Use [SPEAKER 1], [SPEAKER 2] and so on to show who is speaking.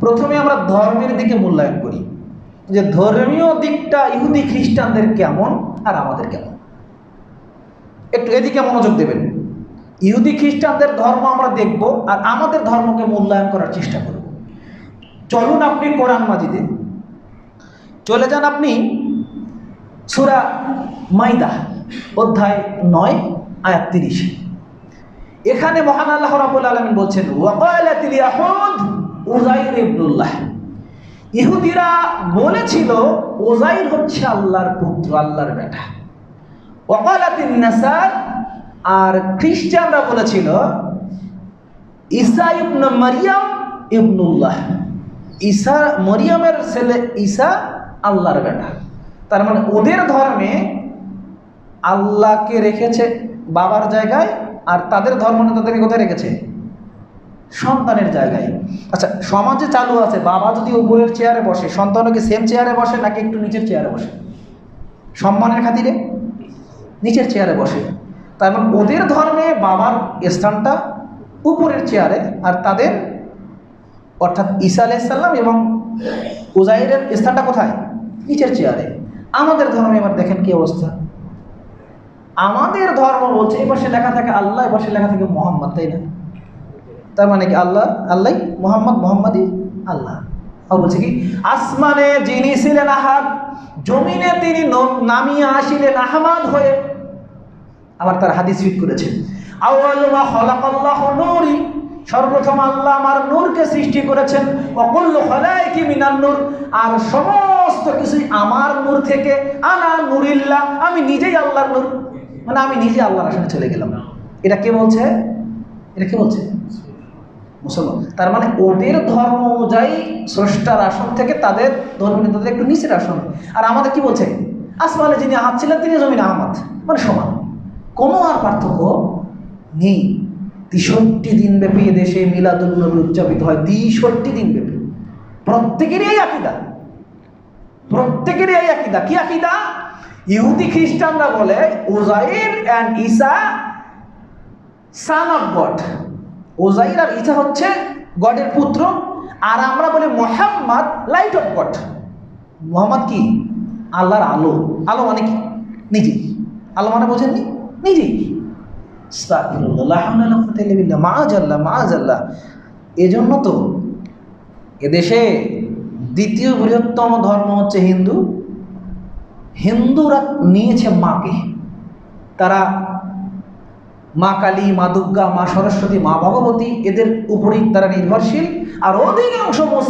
[SPEAKER 1] প্রথমে আমরা ধর্মের দিকে মূল্যায়ন করি। যে ধর্মীয় দিকটা ইহুদি খ্রিস্টানদের কেমন আর আমাদের কেমন? একটু এদিকে মনোযোগ দেবেন। ইহুদি খ্রিস্টানদের ধর্ম আমরা দেখব আর আমাদের ধর্মকে মূল্যায়ন করার চেষ্টা করব। চলুন আপনি কোরআন মাজিদে। চলে যান আপনি সুরা মাইদা অধ্যায় নয়, আয়াত তিরিশ। এখানে মহান আল্লাহ রাবুল আলমিন বলছেন ওয়াকালাতিল ইয়াহুদ উজাইর ইবনুল্লাহ। ইহুদিরা বলেছিল ওজাইর হচ্ছে আল্লাহর পুত্র, আল্লাহর বেটা। ওয়াকালাতিন নাসার আর খ্রিস্টানরা বলেছিল, ঈসা ইবনে মারিয়াম ইবনুল্লাহ। ঈসা, মরিয়মের ছেলে ঈসা আল্লাহর বেটা। তার মানে ওদের ধর্মে আল্লাহকে রেখেছে বাবার জায়গায়, আর তাদের ধর্ম তাদেরকে কোথায় রেখেছে? সন্তানের জায়গায়। আচ্ছা সমাজে চালু আছে, বাবা যদি উপরের চেয়ারে বসে, সন্তানও কি সেম চেয়ারে বসে নাকি একটু নিচের চেয়ারে বসে? সম্মানের খাতিরে নিচের চেয়ারে বসে। তার মানে ওদের ধর্মে বাবার স্থানটা উপরের চেয়ারে আর তাদের অর্থাৎ ঈসা আলাইসাল্লাম এবং উজাইরের স্থানটা কোথায়? নিচের চেয়ারে আমাদের ধর্মে এবার দেখেন কি অবস্থা। আমাদের ধর্ম বলছে, এ পাশে লেখা থাকে আল্লাহ এবার সে লেখা থাকে মোহাম্মদ, তাই না? তার মানে কি আল্লাহ আল্লাহ মোহাম্মদ মোহাম্মদই আল্লাহ। বলছে কি, আসমানে যিনি ছিলেন আহাদ, জমিনে তিনি নামিয়ে আসিলেন আহমাদ হয়ে। আবার তার হাদিস ফিট করেছেন নূরি, সর্বপ্রথম আল্লাহ আমার নূরকে সৃষ্টি করেছেন অকুল্লু খলাইকি মিনার নূর, আর সমস্ত কিছুই আমার নূর থেকে, আনা নূরিল্লাহ আমি নিজেই আল্লাহর নূর। মানে আমি নিজে আল্লাহর আসনে চলে গেলাম। এটা কে বলছে? এটা কে বলছে? মুসলমান। তার মানে ওদের ধর্ম অনুযায়ী স্রষ্টার আসন থেকে তাদের ধর্ম তাদের একটু নিচের আসন। আর আমাদের কি বলছে? আসমানে যিনি আহাত ছিলেন, তিনি জমিন আহমদ মানে সমান। কোনো আর পার্থক্য নেই। তেষট্টি দিন ব্যাপী দেশে মিলাদুল নবী উদযাপিত হয়। তেষট্টি দিন ব্যাপী প্রত্যেকেরই এই আকিদা। প্রত্যেকেরই এই আকিদা। কি আকিদা? ইহুদি, খ্রিস্টানরা বলে Uzair and Isa son of God Uzair আর ইসা হচ্ছে গডের পুত্র, আর আমরা বলি Muhammad light of God Muhammad কি? আল্লাহর আলো। আলো মানে কি? নিজেই। আলো মানে বোঝেননি? নিজেই। মাজ আল্লাহ মাজ আল্লাহ এজন্য তো এদেশে দ্বিতীয় বৃহত্তম ধর্ম হচ্ছে হিন্দু। হিন্দুরা নিয়েছে মাকে। তারা মা কালী মা দুর্গা মা সরস্বতী মা ভগবতী এদের উপরেই তারা নির্ভরশীল। আর অধিকাংশ